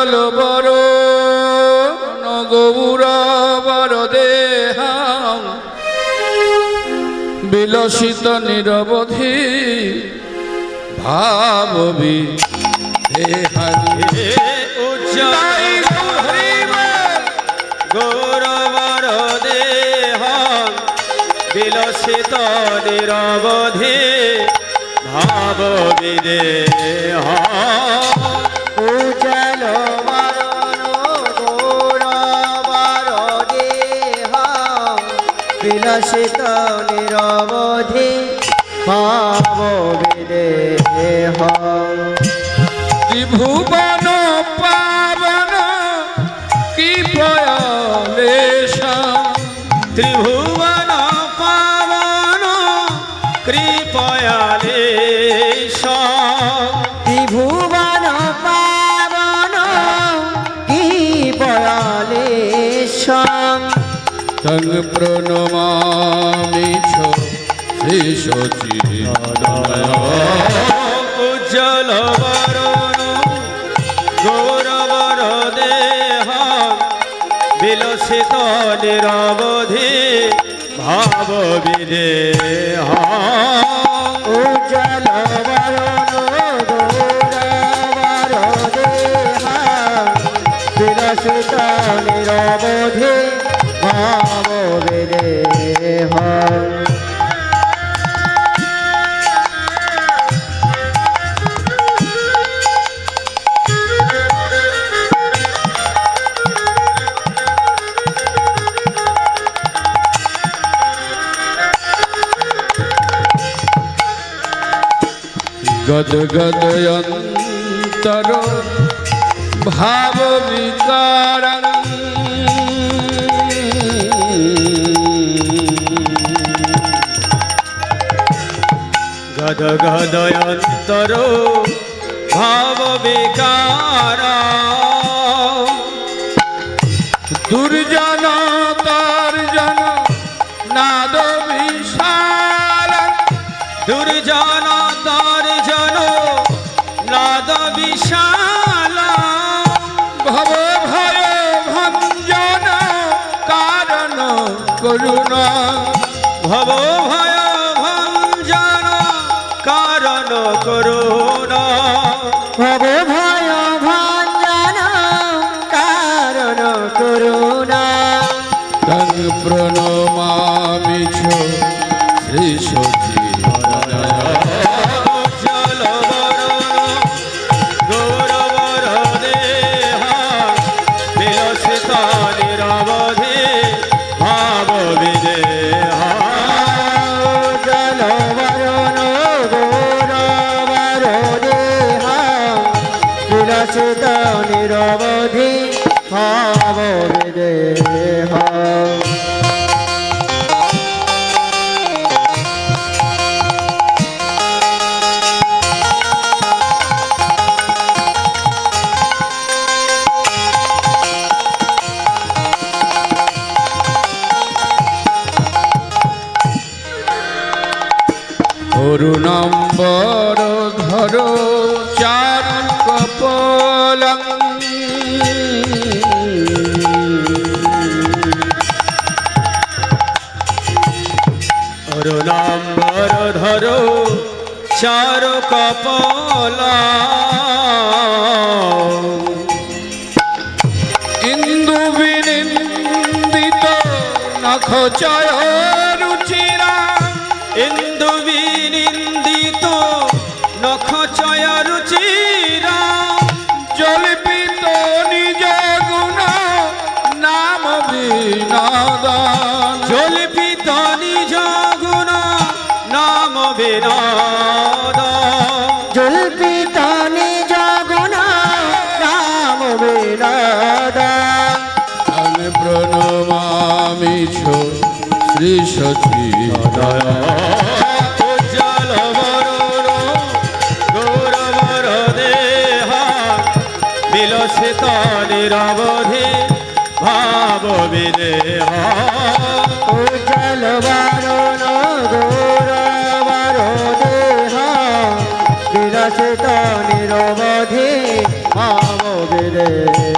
উজ্জ্বল বর গৌরবর দেহাং বিলসিত নিরবধি ভাববি দেহানি উজ্জ্বল গৌরবর দেহ বিলসিত নিরবধি ভাব বিদেহ বিলসিত নিরবধি পাব বিদেহ ত্রিভুবন তং প্রণমামি ছ শ্রী উজ্জ্বল বরণ গৌরবর দেহ বিলসিত গদ গদ অন্তর ভাব বিকারং গদ গদ অন্তর ভাব বিকার দুর্জন করুণা ভব ভয় ভঞ্জন কারণ করুণা ভব ভয় ভঞ্জন কারণ করুণা তং প্রণমামি ছ। নিরবধি ভাব বিদেহ অরুণম্বর ধর চারু অরুণাম্বর ধরো চার কপলা। ইন্দু বিনিন্দিত নখ চয় ইন্দু বিনিন্দিত নখ চয় রুচিরা জল্পিত নিজ গুণ, নাম বিনোদন। ছো শ্রী সচি উজ্জ্বল বরণ গৌরবর দেহ বিলসিত নিরবধি ভাব বিদেহ উজ্জ্বল বরণ গৌরবর সে তো নিরবধি ভাববে রে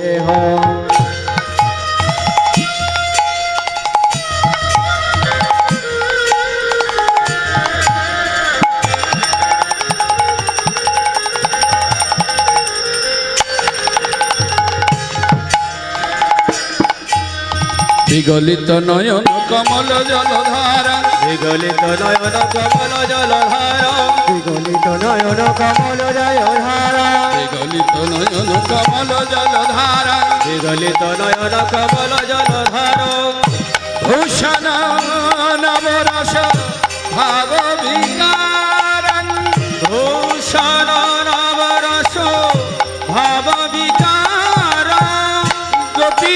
বিগলিত নয়ন কমল জলধারা। বিগলিত নয়ন কমল জলধার। বিগলিত নয়ন কমল জয় ধারা বিগলিত নয়ন কমল জলধারা। বিগলিত নয়ন কমল জলধার। ভূষণ নবরস ভাব বিকারং ভূষণ নবরস ভাব বিকার গতি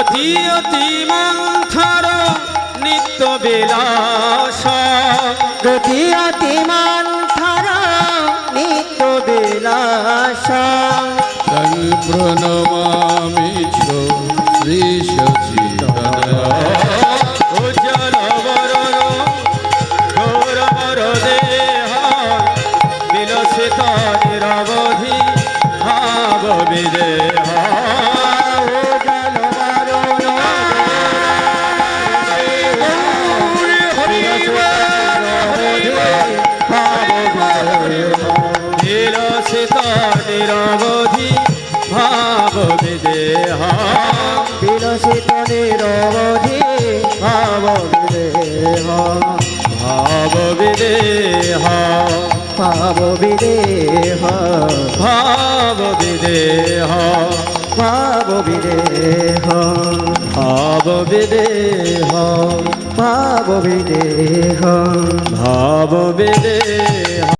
অতি অতি মন্থর নিত্য বিলাস গতি অতি মন্থর নিত্য বিলাস তং প্রণমামি শ্রী সচিদান বিলসিত নিরবধি ভাব বিদেহ ভাব বিদেহ ভাব বিদেহ ভাব বিদেহ ভাব বিদেহ ভাব বিদেহ ভাব বিদেহ ভাব বিদেহ